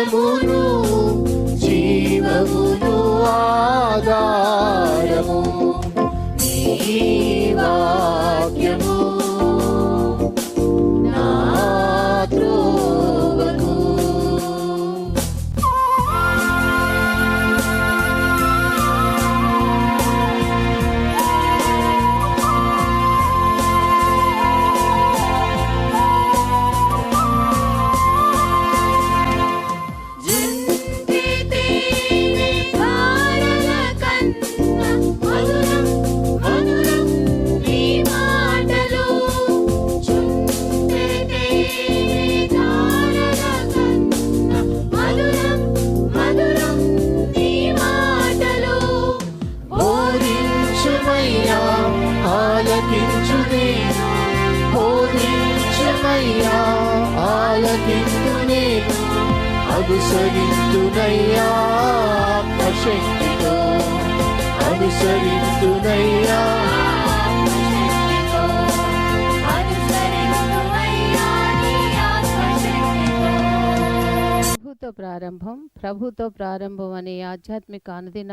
ఆధారమును జీవమును ఆధారము నీ వాక్యము బోధించుమయ్యా ఆలకించు నేను బోధించుమయ్యా ఆలకించు నేను అనుసరించునయ్యా శక్తితో అనుసరించునయ్యా ప్రభుతో ప్రారంభం ప్రభుతో ప్రారంభం అనే ఆధ్యాత్మిక అనుదిన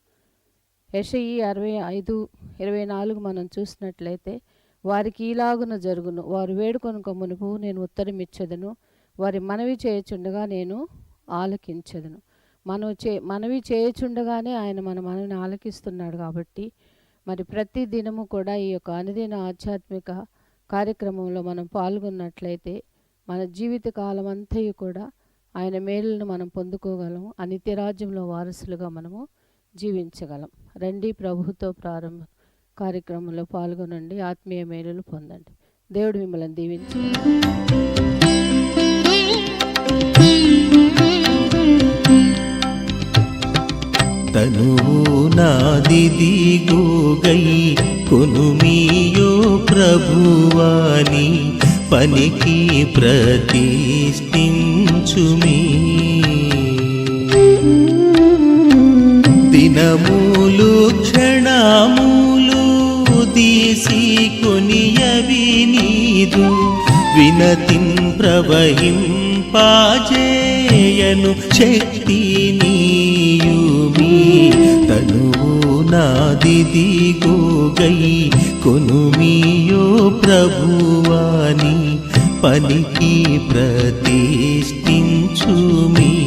యషయి అరవై ఐదు ఇరవై నాలుగు మనం చూసినట్లయితే వారికి ఈలాగున జరుగును. వారు వేడుకొనుక మునుపు నేను ఉత్తరం ఇచ్చేదను వారి మనవి చేయుచుండగా నేను ఆలకించదను. మనం చే మనవి చేయుచుండగానే ఆయన మన మనవిని ఆలకిస్తున్నాడు కాబట్టి మరి ప్రతి దినము కూడా ఈ యొక్క అనుదిన ఆధ్యాత్మిక కార్యక్రమంలో మనం పాల్గొన్నట్లయితే మన జీవిత కాలం అంతయు కూడా ఆయన మేలును మనం పొందుకోగలము. ఆ వారసులుగా మనము జీవించగలం. రండి ప్రభుతో ప్రారంభ కార్యక్రమంలో పాల్గొనండి. ఆత్మీయ మేలులు పొందండి. దేవుడు మిమ్మల్ని దీవించి. తనువు నాదిదిగోగై కొనుమియో ప్రభువాని పనికి ప్రతిష్ఠించుమి. దినములు క్షణములు తీసి కొనియవి నీదు వినతిం ప్రవహింపాజేయను శక్తి నీయుమి. తనువు నాదిదిగోగై కొనుమియో ప్రభువాని. పనికి ప్రతిష్ఠించుమీ.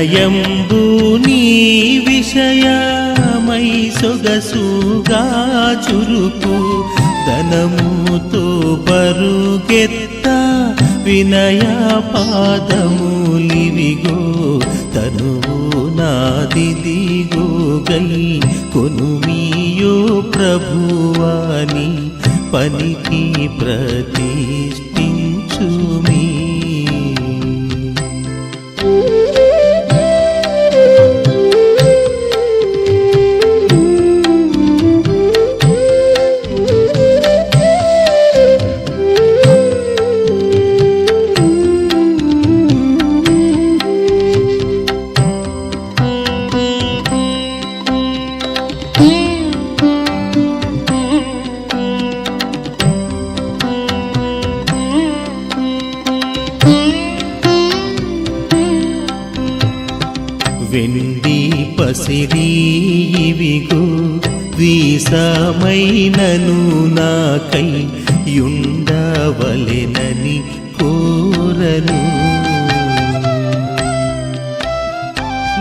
హృదయంబు నీ విషయమై సొగసుగా చురుకు ధనముతో పరుగెత్త వినయ పాదములివిగో తనువు నాదిదిగో గై కొనుమియో ప్రభువాని పనికి ప్రతిష్ట యుండవలెనని కోరను.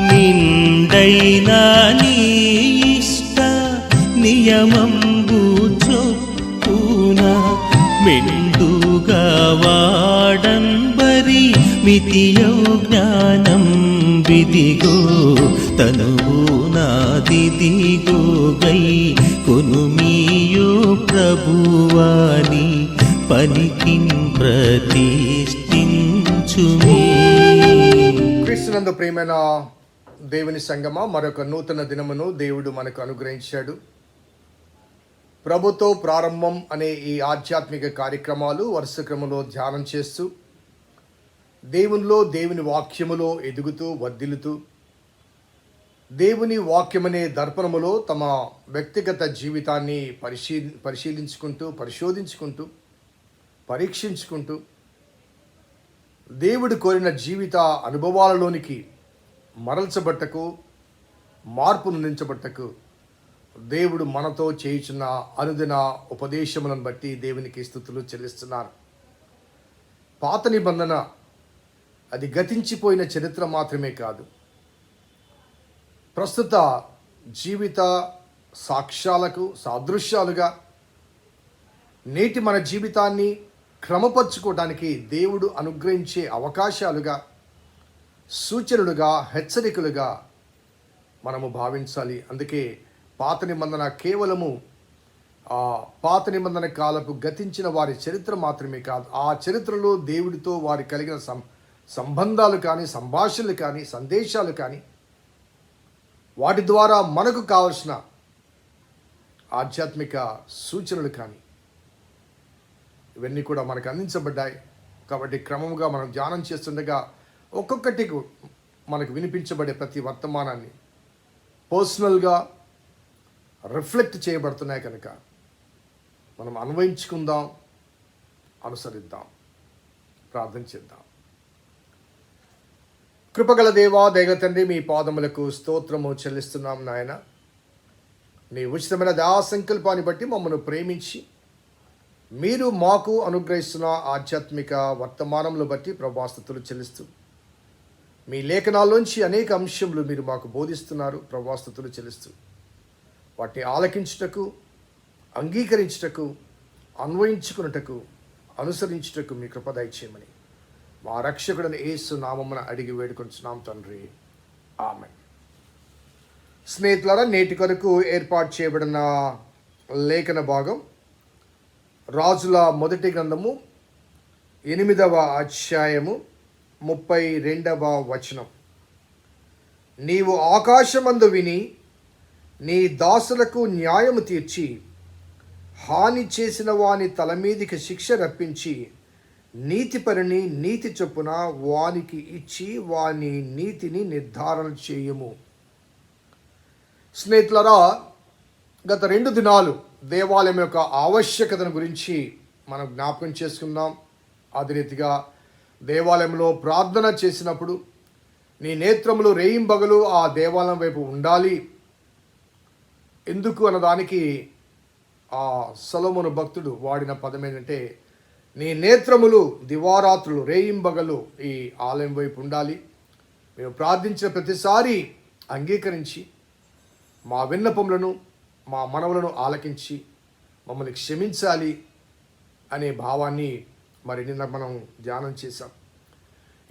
నిండైనా నీ ఇష్ట నియమంబు చొప్పున మెండుగా వాడంబరి మితియో జ్ఞానం విదిగో తనువు నాదిదిగో గై కొనుమీయో ప్రభువాని పనికిన్ ప్రతిష్ఠించుమే. క్రీస్తునందు ప్రేమైన దేవుని సంగమ మరొక నూతన దినమును దేవుడు మనకు అనుగ్రహించాడు. ప్రభుతో ప్రారంభం అనే ఈ ఆధ్యాత్మిక కార్యక్రమాలు వరుస క్రమంలో ధ్యానం చేస్తూ దేవునిలో దేవుని వాక్యములో ఎదుగుతూ వర్ధిల్లుతూ దేవుని వాక్యమనే దర్పణములో తమ వ్యక్తిగత జీవితాన్ని పరిశీ పరిశీలించుకుంటూ పరిశోధించుకుంటూ పరీక్షించుకుంటూ దేవుడు కోరిన జీవిత అనుభవాలలోనికి మరల్చబట్టకు మార్పు నించబట్టకు దేవుడు మనతో చేయుచున్న అనుదిన ఉపదేశములను బట్టి దేవునికి స్థుతులు చెల్లిస్తున్నారు. పాత నిబంధన అది గతించిపోయిన చరిత్ర మాత్రమే కాదు. ప్రస్తుత జీవిత సాక్ష్యాలకు సాదృశ్యాలుగా నేటి మన జీవితాన్ని క్రమపరుచుకోవడానికి దేవుడు అనుగ్రహించే అవకాశాలుగా సూచనలుగా హెచ్చరికలుగా మనము భావించాలి. అందుకే పాత నిబంధన కేవలము ఆ పాత నిబంధన కాలపు గతించిన వారి చరిత్ర మాత్రమే కాదు ఆ చరిత్రలో దేవుడితో వారి కలిగిన సం సంబంధాలు కానీ సంభాషణలు కానీ సందేశాలు కానీ వాటి ద్వారా మనకు కావలసిన ఆధ్యాత్మిక సూచనలు కానీ ఇవన్నీ కూడా మనకు అందించబడ్డాయి. కాబట్టి క్రమంగా మనం ధ్యానం చేస్తుండగా ఒక్కొక్కటి మనకు వినిపించబడే ప్రతి వర్తమానాన్ని పర్సనల్గా రిఫ్లెక్ట్ చేయబడుతున్నాయి కనుక మనం అన్వయించుకుందాం అనుసరిద్దాం ప్రార్థన చేద్దాం. కృపగల దేవా దైవ తండ్రి మీ పాదములకు స్తోత్రము చెల్లిస్తున్నాం నాయన. మీ ఉచితమైన దయాసంకల్పాన్ని బట్టి మమ్మల్ని ప్రేమించి మీరు మాకు అనుగ్రహిస్తున్న ఆధ్యాత్మిక వర్తమానములు బట్టి ప్రభాస్తుతులు చెల్లిస్తూ మీ లేఖనాల్లోంచి అనేక అంశములు మీరు మాకు బోధిస్తున్నారు ప్రభాస్తుతులు చెల్లిస్తూ వాటిని ఆలకించుటకు అంగీకరించుటకు అన్వయించుకున్నటకు అనుసరించుటకు మీ కృప దయచేయమని. మా రక్షకుడని ఏసు నామమున అడిగి వేడుకొంచున్నాం తండ్రి. ఆమె స్నేహితులారా నేటి కొరకు ఏర్పాటు చేయబడిన లేఖన భాగం రాజుల మొదటి గ్రంథము ఎనిమిదవ అధ్యాయము ముప్పై రెండవ వచనం. నీవు ఆకాశమందు విని నీ దాసులకు న్యాయము తీర్చి హాని చేసిన వాని తల మీదికి శిక్ష రప్పించి నీతిపరిని నీతి చొప్పున వానికి ఇచ్చి వాని నీతిని నిర్ధారణ చేయము. స్నేహితులరా గత రెండు దినాలు దేవాలయం యొక్క ఆవశ్యకతను గురించి మనం జ్ఞాపకం చేసుకుందాం. అదే రీతిగా దేవాలయంలో ప్రార్థన చేసినప్పుడు నీ నేత్రములు రేయింబగలు ఆ దేవాలయం వైపు ఉండాలి. ఎందుకు అన్నదానికి ఆ సలోమును భక్తుడు వాడిన పదం ఏంటంటే నీ నేత్రములు దివారాత్రులు రేయింబగలు ఈ ఆలయం వైపు ఉండాలి. మేము ప్రార్థించిన ప్రతిసారి అంగీకరించి మా విన్నపములను మా మనవులను ఆలకించి మమ్మల్ని క్షమించాలి అనే భావాన్ని మరి నిన్న మనం ధ్యానం చేశాం.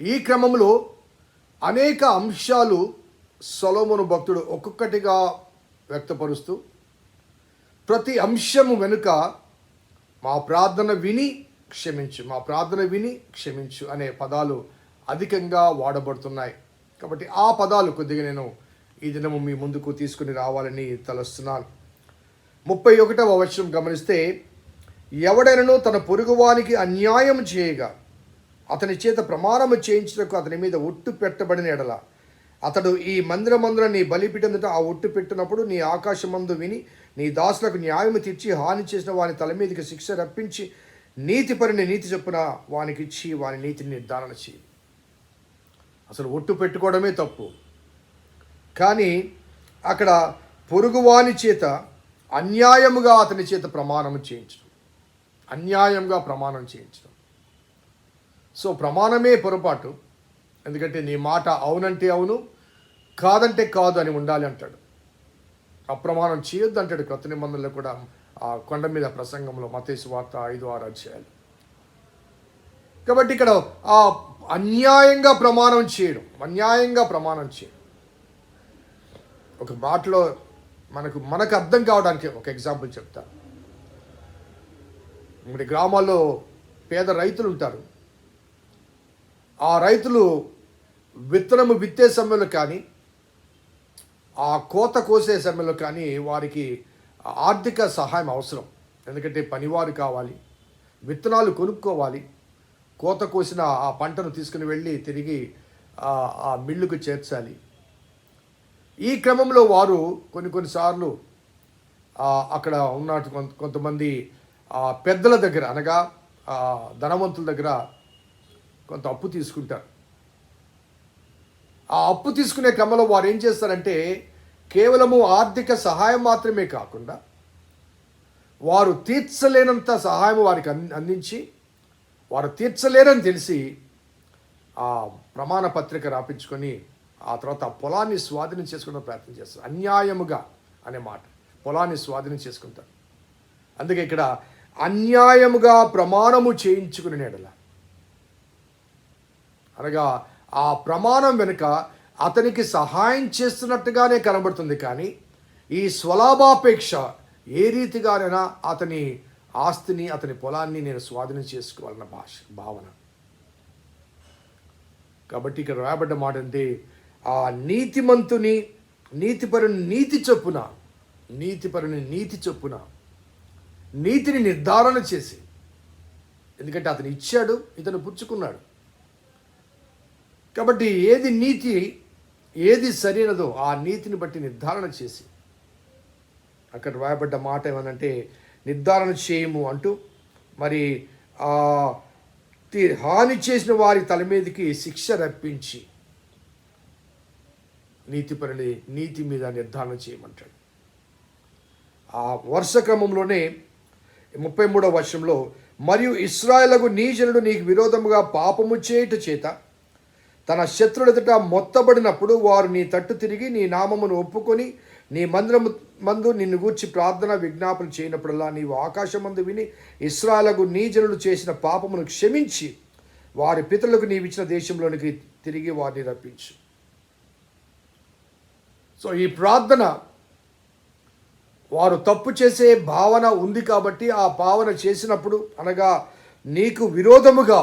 ఈ క్రమంలో అనేక అంశాలు సొలోమును భక్తుడు ఒక్కొక్కటిగా వ్యక్తపరుస్తూ ప్రతి అంశము వెనుక మా ప్రార్థన విని క్షమించు. మా ప్రార్థన విని క్షమించు అనే పదాలు అధికంగా వాడబడుతున్నాయి. కాబట్టి ఆ పదాలు కొద్దిగా నేను ఈ దినము మీ ముందుకు తీసుకుని రావాలని తలస్తున్నాను. ముప్పై ఒకటవ వచనం గమనిస్తే ఎవడైనను తన పొరుగువానికి అన్యాయం చేయగా అతని చేత ప్రమాణము చేయించుటకు అతని మీద ఒట్టు పెట్టబడిన ఎడల అతడు ఈ మందిరమందున నీ బలిపీఠందుట ఆ ఒట్టు పెట్టినప్పుడు నీ ఆకాశమందు విని నీ దాసులకు న్యాయం తీర్చి హాని చేసిన వాని తల మీదకి శిక్ష రప్పించి నీతిపరిని నీతి చొప్పున వానికి ఇచ్చి వాని నీతిని నిర్ధారణ చేయి. అసలు ఒట్టు పెట్టుకోవడమే తప్పు. కానీ అక్కడ పొరుగువాని చేత అన్యాయముగా అతని చేత ప్రమాణం చేయించడం. అన్యాయంగా ప్రమాణం చేయించడం. సో ప్రమాణమే పొరపాటు. ఎందుకంటే నీ మాట అవునంటే అవును కాదంటే కాదు అని ఉండాలి అంటాడు. అప్రమాణం చేయొద్దు అంటాడు. కొత్త నిబంధనలు కూడా ఆ కొండ మీద ప్రసంగంలో మతేసు వార్త ఐదు ఆరు అధ్యాయాలు. కాబట్టి ఇక్కడ ఆ అన్యాయంగా ప్రమాణం చేయడం అన్యాయంగా ప్రమాణం చేయడం. ఒక మాటలో మనకు మనకు అర్థం కావడానికి ఒక ఎగ్జాంపుల్ చెప్తా. ఇప్పుడు గ్రామాల్లో పేద రైతులు ఉంటారు. ఆ రైతులు విత్తనము విత్తే సమయంలో కానీ ఆ కోత కోసే సమయంలో కానీ వారికి ఆర్థిక సహాయం అవసరం. ఎందుకంటే పనివారు కావాలి. విత్తనాలు కొనుక్కోవాలి. కోత కోసిన ఆ పంటను తీసుకుని వెళ్ళి తిరిగి ఆ మిల్లుకు చేర్చాలి. ఈ క్రమంలో వారు కొన్ని కొన్నిసార్లు అక్కడ ఉన్న కొంత కొంతమంది పెద్దల దగ్గర అనగా ధనవంతుల దగ్గర కొంత అప్పు తీసుకుంటారు. ఆ అప్పు తీసుకునే క్రమంలో వారు ఏం చేస్తారంటే కేవలము ఆర్థిక సహాయం మాత్రమే కాకుండా వారు తీర్చలేనంత సహాయం వారికి అంది- అందించి వారు తీర్చలేరని తెలిసి ఆ ప్రమాణ పత్రిక రాపించుకొని ఆ తర్వాత ఆ పొలాన్ని స్వాధీనం చేసుకునే ప్రయత్నం చేస్తారు. అన్యాయముగా అనే మాట. పొలాన్ని స్వాధీనం చేసుకుంటారు. అందుకే ఇక్కడ అన్యాయముగా ప్రమాణము చేయించుకునే నెడల. అనగా ఆ ప్రమాణం వెనుక అతనికి సహాయం చేస్తున్నట్టుగానే కనబడుతుంది కానీ ఈ స్వలాభాపేక్ష ఏ రీతిగానైనా అతని ఆస్తిని అతని పొలాన్ని నేను స్వాధీనం చేసుకోవాలన్న భాష భావన. కాబట్టి ఇక్కడ రాయబడ్డ మాట అంటే ఆ నీతిమంతుని నీతిపరుని నీతి చొప్పున నీతిపరుని నీతి చొప్పున నీతిని నిర్ధారణ చేసి ఎందుకంటే అతను ఇచ్చాడు ఇతను పుచ్చుకున్నాడు. కాబట్టి ఏది నీతి ఏది సరైనదో ఆ నీతిని బట్టి నిర్ధారణ చేసి. అక్కడ రాయబడ్డ మాట ఏమనంటే నిర్ధారణ చేయము అంటూ మరి ఆ హాని చేసిన వారి తల మీదకి శిక్ష రప్పించి నీతిపరుని నీతి మీద నిర్ధారణ చేయమంటాడు. ఆ వరుస క్రమంలోనే ముప్పై మూడవ వర్షంలో మరియు ఇస్రాయలకు నీ జనుడు నీకు విరోధముగా పాపము చేయుట చేత తన శత్రుల ఎదుట మొత్తబడినప్పుడు వారు నీ తట్టు తిరిగి నీ నామమును ఒప్పుకొని నీ మందిరము మందు నిన్ను గూర్చి ప్రార్థన విజ్ఞాపన చేయనప్పుడల్లా నీవు ఆకాశమందు విని ఇస్రాలకు నీ జనులు చేసిన పాపమును క్షమించి వారి పితరులకు నీవిచ్చిన దేశంలోనికి తిరిగి వారిని రప్పించు. సో ఈ ప్రార్థన వారు తప్పు చేసే భావన ఉంది కాబట్టి ఆ భావన చేసినప్పుడు అనగా నీకు విరోధముగా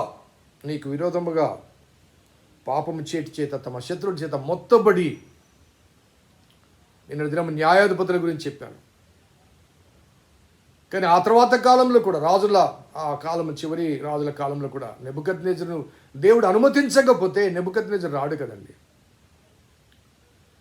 నీకు విరోధముగా పాపము చేటి చేత తమ శత్రువుల చేత మొత్తబడి నిన్న దినం న్యాయాధిపతుల గురించి చెప్పాను. కానీ ఆ తర్వాత కాలంలో కూడా రాజుల ఆ కాలం చివరి రాజుల కాలంలో కూడా నెబుకత్ దేవుడు అనుమతించకపోతే నెబుకత్ రాడు కదండి.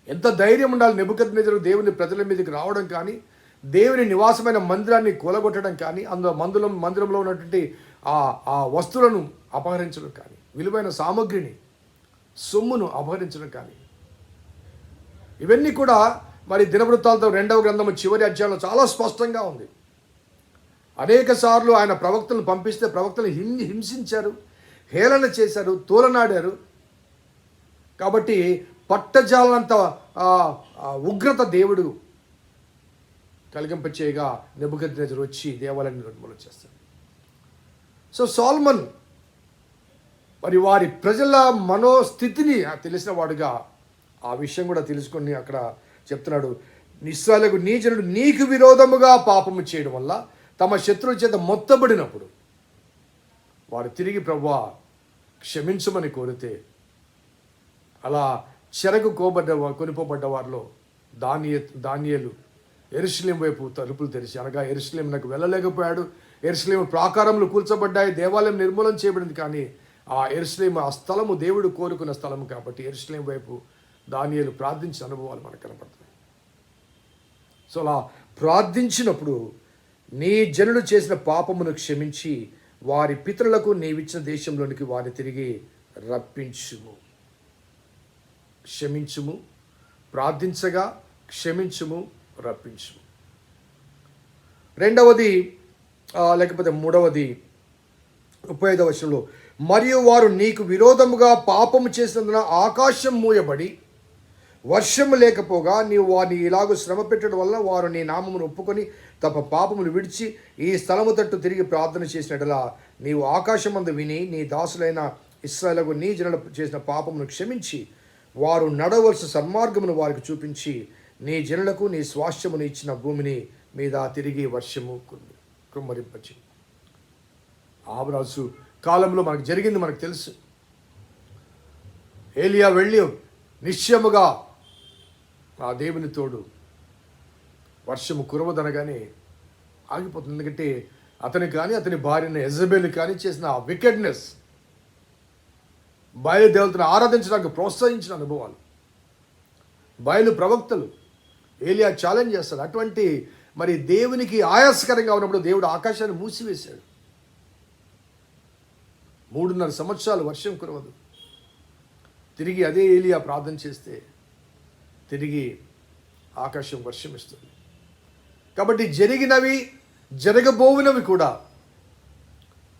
ఎంత ధైర్యం ఉండాలి నెబుకత్ దేవుని ప్రజల మీదకి రావడం కానీ దేవుని నివాసమైన మందిరాన్ని కూలగొట్టడం కానీ అందులో మందులం మందిరంలో ఉన్నటువంటి ఆ ఆ వస్తువులను అపహరించడం కానీ విలువైన సామగ్రిని సొమ్మును అపహరించడం కానీ. ఇవన్నీ కూడా మరి దినవృత్తాలతో రెండవ గ్రంథము చివరి అధ్యాయంలో చాలా స్పష్టంగా ఉంది. అనేక సార్లు ఆయన ప్రవక్తలను పంపిస్తే ప్రవక్తలు హిం హింసించారు హేళన చేశారు తోలనాడారు. కాబట్టి పట్టజాలంత ఉగ్రత దేవుడు కలిగింపచేయగా నెబుకద్నెజర్ వచ్చి దేవాలయాన్ని నిర్మూలన చేస్తాడు సో సాల్మన్ మరి వారి ప్రజల మనోస్థితిని తెలిసిన వాడుగా ఆ విషయం కూడా తెలుసుకొని అక్కడ చెప్తున్నాడు. నిస్సాలకు నీ జనుడు నీకు విరోధముగా పాపము చేయడం వల్ల తమ శత్రువుల చేత మొత్తబడినప్పుడు వారు తిరిగి ప్రభా క్షమించమని కోరితే అలా చెరకు కోబడ్డ కొనిపోబడ్డ వారిలో దానియ దానియలు ఎరుసలేం వైపు తలుపులు తెరిచి అనగా ఎరుసలేం నాకు వెళ్ళలేకపోయాడు. ఎరుసలేం ప్రాకారములు కూల్చబడ్డాయి. దేవాలయం నిర్మూలన చేయబడింది కానీ ఆ ఎరుసలేం ఆ స్థలము దేవుడు కోరుకున్న స్థలము కాబట్టి ఎరుసలేం వైపు దానియలు ప్రార్థించిన అనుభవాలు మనకు కనపడుతున్నాయి సో అలా ప్రార్థించినప్పుడు నీ జనులు చేసిన పాపమును క్షమించి వారి పితరులకు నీవిచ్చిన దేశంలోనికి వారిని తిరిగి రప్పించుము. క్షమించుము ప్రార్థించగా క్షమించుము రప్పించుము. రెండవది లేకపోతే మూడవది ముప్పై ఐదవ వర్షంలో మరియు వారు నీకు విరోధముగా పాపము చేసినందున ఆకాశం మూయబడి వర్షము లేకపోగా నీవు వారిని ఇలాగూ శ్రమ పెట్టడం వల్ల వారు నీ నామమును ఒప్పుకొని తప్ప పాపములు విడిచి ఈ స్థలము తట్టు తిరిగి ప్రార్థన చేసినట్లా నీవు ఆకాశమందు విని నీ దాసులైన ఇస్రాయలకు నీ జనల చేసిన పాపమును క్షమించి వారు నడవలసిన సన్మార్గమును వారికి చూపించి నీ జనులకు నీ స్వాస్థ్యమును ఇచ్చిన భూమిని మీద తిరిగి వర్షము కుమ్మరింపచి ఆబరాజు కాలంలో మనకు జరిగింది మనకు తెలుసు. ఏలియా వెళ్ళి నిశ్చయముగా ఆ దేవుని తోడు వర్షము కురవదనగానే ఆగిపోతుంది. ఎందుకంటే అతని కానీ అతని భార్యను ఎజబెల్ కానీ చేసిన ఆ వికెట్నెస్ బయలు దేవతను ఆరాధించడానికి ప్రోత్సహించిన అనుభవాలు. బయలు ప్రవక్తలు ఏలియా ఛాలెంజ్ చేస్తారు అటువంటి మరి దేవునికి ఆయాసకరంగా ఉన్నప్పుడు దేవుడు ఆకాశాన్ని మూసివేశాడు. మూడున్నర సంవత్సరాలు వర్షం కురవదు. తిరిగి అదే ఏలియా ప్రార్థన చేస్తే తిరిగి ఆకాశం వర్షం ఇస్తుంది కాబట్టి జరిగినవి జరగబోవినవి కూడా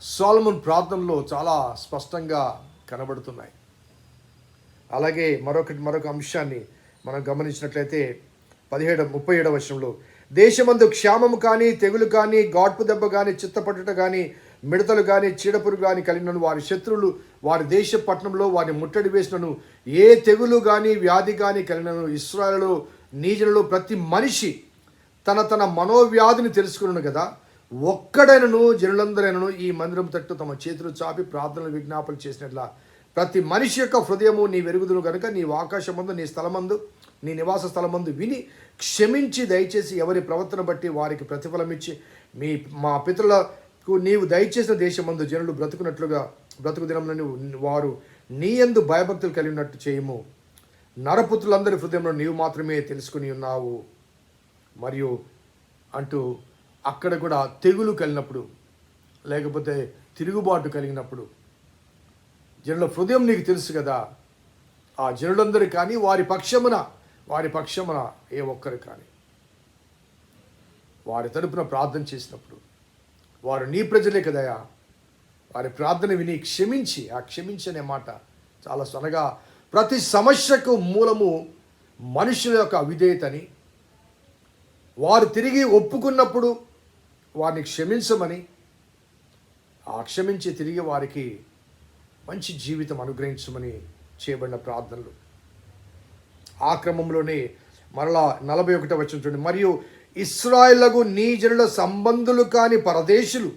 సోలమన్ ప్రార్థనలో చాలా స్పష్టంగా కనబడుతున్నాయి. అలాగే మరొకటి మరొక అంశాన్ని మనం గమనించినట్లయితే పదిహేడు ముప్పై ఏడవ వర్షంలో దేశమందు క్షామము కానీ తెగులు కానీ గాడ్పు దెబ్బ కానీ చిత్తపట్టుట కానీ మిడతలు కానీ చీడపురుగు కానీ కలిగినను వారి శత్రువులు వారి దేశ పట్టణంలో వారిని ముట్టడి వేసినను. ఏ తెగులు కానీ వ్యాధి కానీ కలిగినను ఇస్రాయలలో నీజనలో ప్రతి మనిషి తన తన మనోవ్యాధిని తెలుసుకున్నాను కదా. ఒక్కడైనను జనులందరైనను ఈ మందిరం తట్టు తమ చేతులు చాపి ప్రార్థనలు విజ్ఞాపన చేసినట్లా. ప్రతి మనిషి యొక్క హృదయము నీ వెరుగుదును కనుక నీ ఆకాశమందు నీ స్థలమందు నీ నివాస స్థలమందు విని క్షమించి దయచేసి ఎవరి ప్రవర్తన బట్టి వారికి ప్రతిఫలం ఇచ్చి మీ మా పితృల నీవు దయచేసిన దేశమందు జనులు బ్రతుకున్నట్లుగా బ్రతుకు దినంలో వారు నీ ఎందు భయభక్తులు కలిగి ఉన్నట్టు చేయము. నరపుత్రులందరి హృదయంలో నీవు మాత్రమే తెలుసుకుని ఉన్నావు. మరియు అంటూ అక్కడ కూడా తెగులు కలిగినప్పుడు లేకపోతే తిరుగుబాటు కలిగినప్పుడు జనుల హృదయం నీకు తెలుసు కదా. ఆ జనులందరూ కానీ వారి పక్షమున వారి పక్షమున ఏ ఒక్కరు కానీ వారి తరపున ప్రార్థన చేసినప్పుడు వారు నీ ప్రజలే కదయా వారి ప్రార్థన విని క్షమించి ఆ క్షమించి అనే మాట చాలా సొనగా ప్రతి సమస్యకు మూలము మనుషుల యొక్క అవిధేయతని వారు తిరిగి ఒప్పుకున్నప్పుడు వారిని క్షమించమని ఆ క్షమించి తిరిగి వారికి మంచి జీవితం అనుగ్రహించమని చేయబడిన ప్రార్థనలు. ఆ క్రమంలోనే మరలా నలభై ఒకటో వచ్చినటువంటి మరియు ఇస్రాయిలకు నీ జనుల సంబంధులు కాని పరదేశులు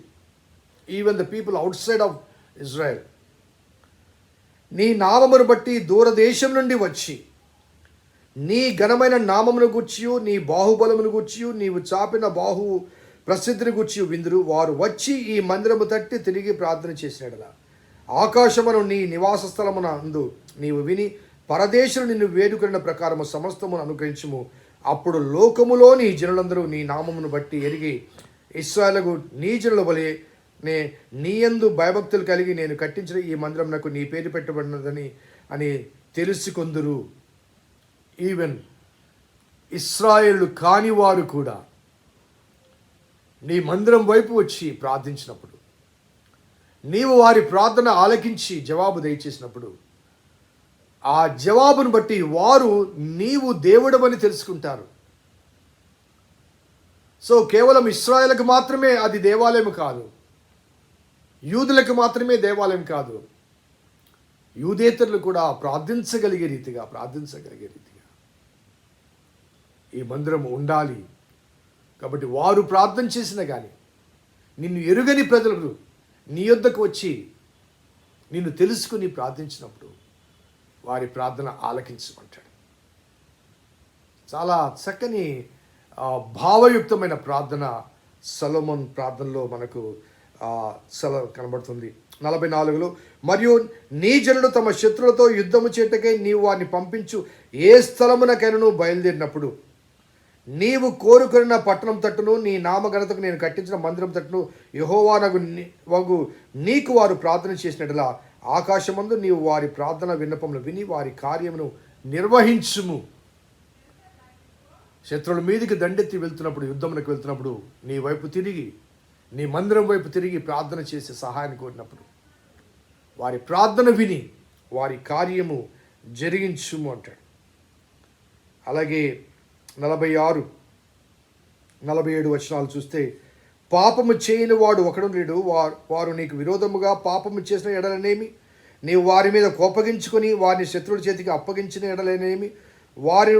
even the people outside of Israel నీ నామమును బట్టి దూరదేశం నుండి వచ్చి నీ ఘనమైన నామమును గుర్చియు నీ బాహుబలమును గుర్చియు నీవు చాపిన బాహు ప్రసిద్ధిని గుర్చి విందురు. వారు వచ్చి ఈ మందిరము తట్టి తిరిగి ప్రార్థన చేసినడలా. ఆకాశమును నీ నివాస స్థలమున అందు నీవు విని పరదేశులు నిన్ను వేడుకున్న ప్రకారము సమస్తమును అనుగ్రహించుము. అప్పుడు లోకములోని జనులందరూ నీ నామమును బట్టి ఎరిగి ఇస్రాయలకు నీ జనుల వలె నే నీయందు భయభక్తులు కలిగి నేను కట్టించిన ఈ మందిరం నాకు నీ పేరు పెట్టబడినదని అని తెలుసుకొందురు. ఈవెన్ ఇస్రాయేళ్ళు కానివారు కూడా నీ మందిరం వైపు వచ్చి ప్రార్థించినప్పుడు నీవు వారి ప్రార్థన ఆలకించి జవాబు దయచేసినప్పుడు ఆ జవాబును బట్టి వారు నీవు దేవుడమని తెలుసుకుంటారు. సో కేవలం ఇస్రాయలకు మాత్రమే అది దేవాలయం కాదు. యూదులకు మాత్రమే దేవాలయం కాదు. యూదేతరులు కూడా ప్రార్థించగలిగే రీతిగా ప్రార్థించగలిగే రీతిగా ఈ మందిరం ఉండాలి. కాబట్టి వారు ప్రార్థన చేసిన కానీ నిన్ను ఎరుగని ప్రజలు నీ యొద్దకు వచ్చి నిన్ను తెలుసుకుని ప్రార్థించినప్పుడు వారి ప్రార్థన ఆలకించమంటాడు చాలా చక్కని భావయుక్తమైన ప్రార్థన సలోమన్ ప్రార్థనలో మనకు సల కనబడుతుంది. నలభై నాలుగులో మరియు నీ జనుడు తమ శత్రులతో యుద్ధము చేటకై నీవు వారిని పంపించు. ఏ స్థలమునకైనను బయలుదేరినప్పుడు నీవు కోరుకున్న పట్టణం తట్టును నీ నామఘనతకు నేను కట్టించిన మందిరం తట్టును యహోవానగు వగు నీకు వారు ప్రార్థన చేసినట్లా ఆకాశమందు నీవు వారి ప్రార్థన విన్నపములు విని వారి కార్యమును నిర్వహించుము. శత్రువుల మీదికి దండెత్తి వెళ్తున్నప్పుడు యుద్ధములకు వెళ్తున్నప్పుడు నీ వైపు తిరిగి నీ మందిరం వైపు తిరిగి ప్రార్థన చేసి సహాయాన్ని కోరినప్పుడు వారి ప్రార్థన విని వారి కార్యము జరిగించుము అంటాడు. అలాగే నలభై ఆరు నలభై ఏడు వచనాలు చూస్తే పాపము చేయని వాడు ఒకడు లేడు. వారు వారు నీకు విరోధముగా పాపము చేసిన ఎడలనేమి? నీవు వారి మీద కోపగించుకొని వారిని శత్రువుల చేతికి అప్పగించిన ఎడలనేమి? వారి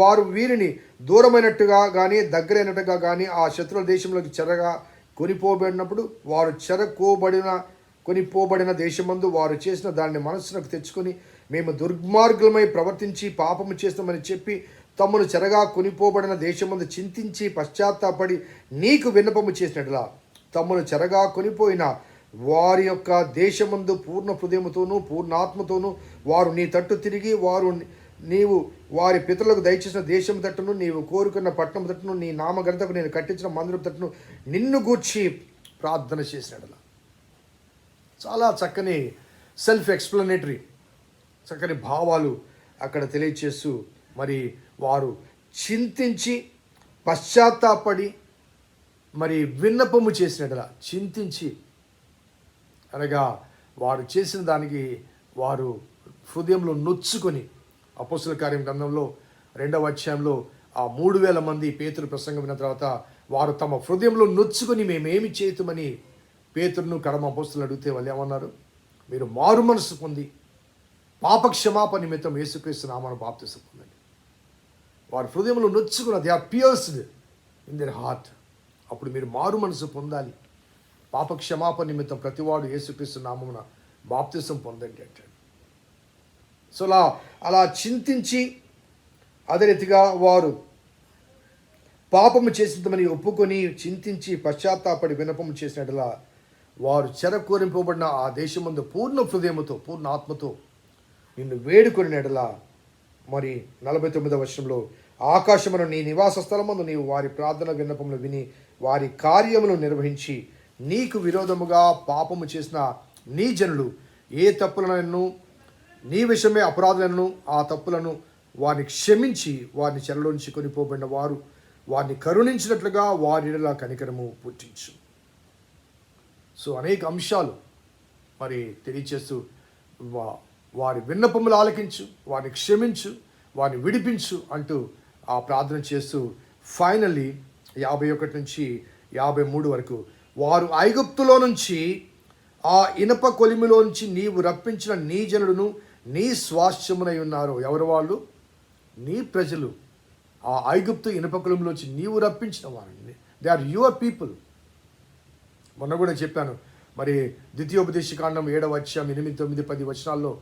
వారు వీరిని దూరమైనట్టుగా కానీ దగ్గరైనట్టుగా కానీ ఆ శత్రువుల దేశంలోకి చెరగా కొనిపోబడినప్పుడు వారు చెరకోబడిన కొనిపోబడిన దేశమందు వారు చేసిన దాన్ని మనస్సునకు తెచ్చుకొని మేము దుర్మార్గులమై ప్రవర్తించి పాపము చేస్తామని చెప్పి తమను చెరగా కొనిపోబడిన దేశమందు చింతించి పశ్చాత్తాపడి నీకు విన్నపము చేసినట్లా. తమను చెరగా కొనిపోయిన వారి యొక్క దేశమందు పూర్ణ హృదయముతోనూ పూర్ణాత్మతోనూ వారు నీ తట్టు తిరిగి వారు నీవు వారి పితరులకు దయచేసిన దేశం తట్టును నీవు కోరుకున్న పట్టణం తట్టును నీ నామగంతకు నేను కట్టించిన మందిరం తట్టును నిన్ను గూర్చి ప్రార్థన చేసినట్లా. చాలా చక్కని సెల్ఫ్ ఎక్స్ప్లనేటరీ చక్కని భావాలు అక్కడ తెలియచేస్తూ మరి వారు చింతించి పశ్చాత్తాపడి మరి విన్నపము చేసినట్లా చింతించి అనగా వారు చేసిన దానికి వారు హృదయంలో నొచ్చుకొని అపోసుల కార్యం గ్రంథంలో రెండవ అధ్యాయంలో ఆ మూడు వేల మంది పేతురు ప్రసంగం విన్న తర్వాత వారు తమ హృదయంలో నొచ్చుకొని మేమేమి చేతుమని పేతురును కడమ అపోస్తులు అడిగితే వాళ్ళు ఏమన్నారు? మీరు మారు మనసు పొంది పాప క్షమాపణ నిమిత్తం యేసుక్రీస్తు నామను బాప్తిసం వారి హృదయంలో నొచ్చుకున్న they are pierced in their heart అప్పుడు మీరు మారు మనసు పొందాలి. పాప క్షమాపణ నిమిత్తం ప్రతివాడు యేసుక్రీస్తు నామమున బాప్తిసం పొందండి అంటాడు. సో అలా అలా చింతించి అదే రీతిగా వారు పాపము చేసిందని ఒప్పుకొని చింతించి పశ్చాత్తాపడి వినపము చేసినట్లా వారు చెరకూరింపబడిన ఆ దేశమందు పూర్ణ హృదయముతో పూర్ణ ఆత్మతో నిన్ను వేడుకొనినట్లా మరి నలభై తొమ్మిదవ వర్షంలో ఆకాశమును నీ నివాస స్థలమందు నీవు వారి ప్రార్థన విన్నపములు విని వారి కార్యములు నిర్వహించి నీకు విరోధముగా పాపము చేసిన నీ జనులు ఏ తప్పులను నీ విషయమే అపరాధులను ఆ తప్పులను వారిని క్షమించి వారిని చెరలోంచి కొనిపోబడిన వారు వారిని కరుణించినట్లుగా వారిలా కనికరము పుట్టించు. సో అనేక అంశాలు మరి తెలియచేస్తూ వా వారి విన్నపములు ఆలకించు వారిని క్షమించు వారిని విడిపించు అంటూ ఆ ప్రార్థన చేస్తూ ఫైనల్లీ యాభై ఒకటి నుంచి యాభై మూడు వరకు వారు ఐగుప్తులో నుంచి ఆ ఇనప కొలిమిలోంచి నీవు రప్పించిన నీ జనుడును నీ స్వాస్థ్యమునై ఉన్నారు. ఎవరు వాళ్ళు? నీ ప్రజలు. ఆ ఐగుప్తు ఇనప కొలిమిలోంచి నీవు రప్పించిన వారిని. దే ఆర్ యువర్ పీపుల్ మొన్న కూడా చెప్పాను. మరి ద్వితీయోపదేశకాండం ఏడవ అధ్యాయం ఎనిమిది తొమ్మిది పది వచనాల్లో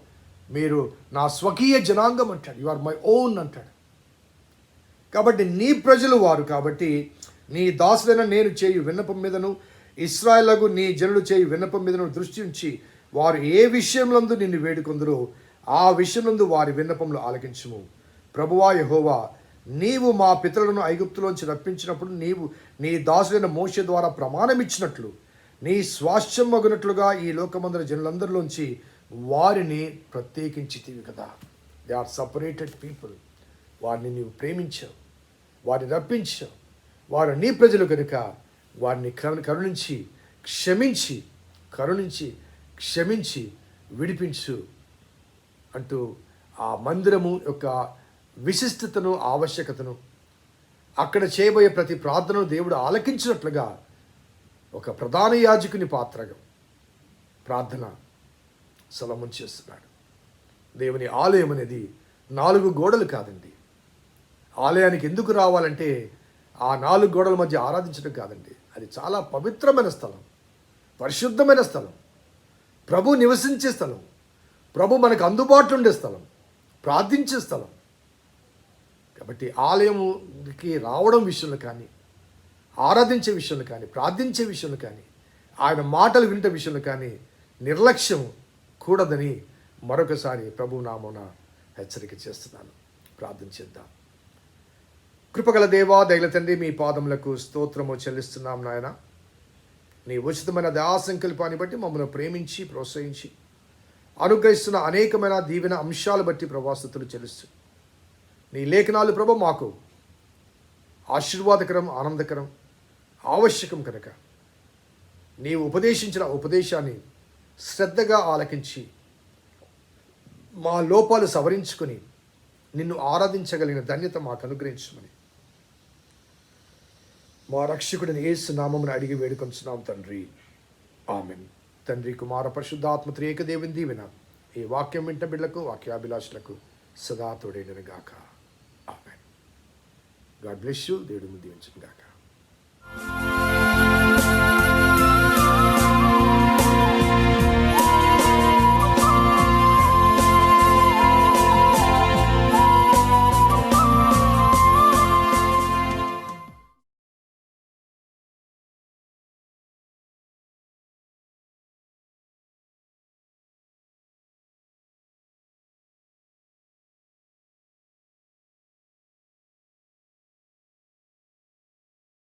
మీరు నా స్వకీయ జనాంగం అంటాడు. యు ఆర్ మై ఓన్ అంటాడు. కాబట్టి నీ ప్రజలు వారు కాబట్టి నీ దాసులైన నేను చేయు విన్నపం మీదను ఇస్రాయలకు నీ జనులు చేయు విన్నపం మీదను దృష్టి ఉంచి వారు ఏ విషయంలందు నిన్ను వేడుకొందరో ఆ విషయంలందు వారి విన్నపంలో ఆలకించము. ప్రభువా యహోవా నీవు మా పితరులను ఐగుప్తులోంచి రప్పించినప్పుడు నీవు నీ దాసులైన మోష ద్వారా ప్రమాణం ఇచ్చినట్లు నీ స్వాస్థ్యం మగునట్లుగా ఈ లోకమందర జనులందరిలోంచి వారిని ప్రత్యేకించితివి కదా. దే ఆర్ సపరేటెడ్ పీపుల్ వారిని నీవు ప్రేమించావు. వారిని రప్పించు. వారు నీ ప్రజలు కనుక వారిని కరుణించి క్షమించి కరుణించి క్షమించి విడిపించు అంటూ ఆ మందిరము యొక్క విశిష్టతను ఆవశ్యకతను అక్కడ చేయబోయే ప్రతి ప్రార్థనను దేవుడు ఆలకించినట్లుగా ఒక ప్రధాన యాజకుని పాత్రగా ప్రార్థన సలమం చేస్తున్నాడు. దేవుని ఆలయం అనేది నాలుగు గోడలు కాదండి. ఆలయానికి ఎందుకు రావాలంటే ఆ నాలుగు గోడల మధ్య ఆరాధించడం కాదండి. అది చాలా పవిత్రమైన స్థలం. పరిశుద్ధమైన స్థలం. ప్రభు నివసించే స్థలం. ప్రభు మనకు అందుబాటులో ఉండే స్థలం. ప్రార్థించే స్థలం. కాబట్టి ఆలయంకి రావడం విషయంలో కానీ ఆరాధించే విషయంలో కానీ ప్రార్థించే విషయంలో కానీ ఆయన మాటలు వింటే విషయంలో కానీ నిర్లక్ష్యం కూడదని మరొకసారి ప్రభు నామమున హెచ్చరిక చేస్తున్నాను. ప్రార్థన చేద్దాం. కృపగల దేవా దైల తండ్రి మీ పాదములకు స్తోత్రము చెల్లిస్తున్నాం నాయన. నీ ఉచితమైన దయాసంకల్పాన్ని బట్టి మమ్మల్ని ప్రేమించి ప్రోత్సహించి అనుగ్రహిస్తున్న అనేకమైన దీవెన అంశాలు బట్టి ప్రభాస్తుతులు చెల్లిస్తు. నీ లేఖనాలు ప్రభు మాకు ఆశీర్వాదకరం ఆనందకరం ఆవశ్యకం కనుక. నీవు ఉపదేశించిన ఉపదేశాన్ని శ్రద్ధగా ఆలకించి మా లోపాలు సవరించుకొని నిన్ను ఆరాధించగలిగిన ధన్యత మాకు అనుగ్రహించమని. మా రక్షకుడిని ఏసు నామమును అడిగి వేడుకొంచున్నాం తండ్రి. ఆమెన్. తండ్రి కుమార పరిశుద్ధాత్మ త్రియేక దేవుని. దీవెన ఈ వాక్యం వింట బిడ్డలకు వాక్యాభిలాషులకు సదా తోడైన గాక. ఆమెన్. God bless you. దేవుడు దీవించిన గాక.